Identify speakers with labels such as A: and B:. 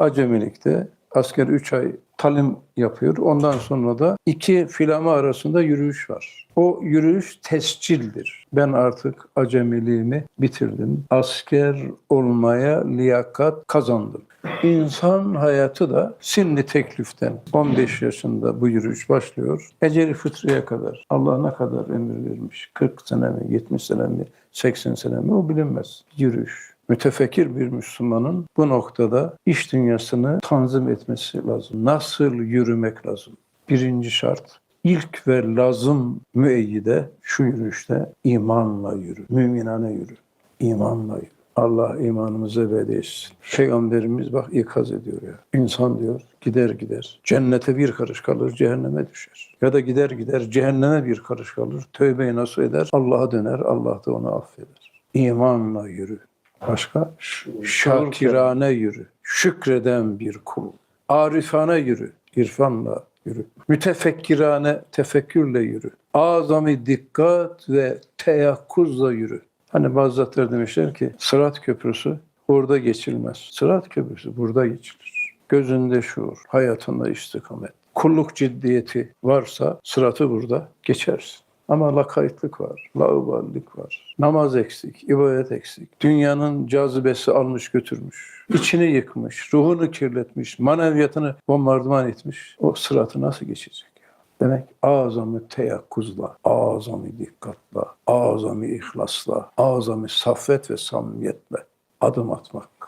A: acemilikte asker 3 ay talim yapıyor. Ondan sonra da iki filama arasında yürüyüş var. O yürüyüş tescildir. Ben artık acemiliğimi bitirdim. Asker olmaya liyakat kazandım. İnsan hayatı da sinni tekliften 15 yaşında bu yürüyüş başlıyor. Eceli fıtriye kadar Allah ne kadar emir vermiş? 40 sene mi, 70 sene mi, 80 sene mi o bilinmez. Yürüyüş. Mütefekkir bir Müslümanın bu noktada iş dünyasını tanzim etmesi lazım. Nasıl yürümek lazım? Birinci şart ilk ve lazım müeyyide şu yürüyüşte imanla yürü, müminane yürü, imanla yürü. Allah imanımızı ebedi etsin. Peygamberimiz bak ikaz ediyor ya. İnsan diyor gider gider. Cennete bir karış kalır, cehenneme düşer. Ya da gider gider cehenneme bir karış kalır. Tövbeyi nasıl eder? Allah'a döner, Allah da onu affeder. İmanla yürü. Başka? Şakirane yürü. Şükreden bir kul. Arifane yürü. İrfanla yürü. Mütefekkirane tefekkürle yürü. Azami dikkat ve teyakkuzla yürü. Hani bazı zatlar demişler ki Sırat Köprüsü orada geçilmez. Sırat Köprüsü burada geçilir. Gözünde şuur, hayatında istikamet. Kulluk ciddiyeti varsa sıratı burada geçersin. Ama lakaytlık var, lauballik var, namaz eksik, ibadet eksik. Dünyanın cazibesi almış götürmüş, içini yıkmış, ruhunu kirletmiş, maneviyatını bombardıman etmiş. O sıratı nasıl geçecek? Demek azami teyakkuzla, azami dikkatla, azami ihlasla, azami saffet ve samimiyetle adım atmak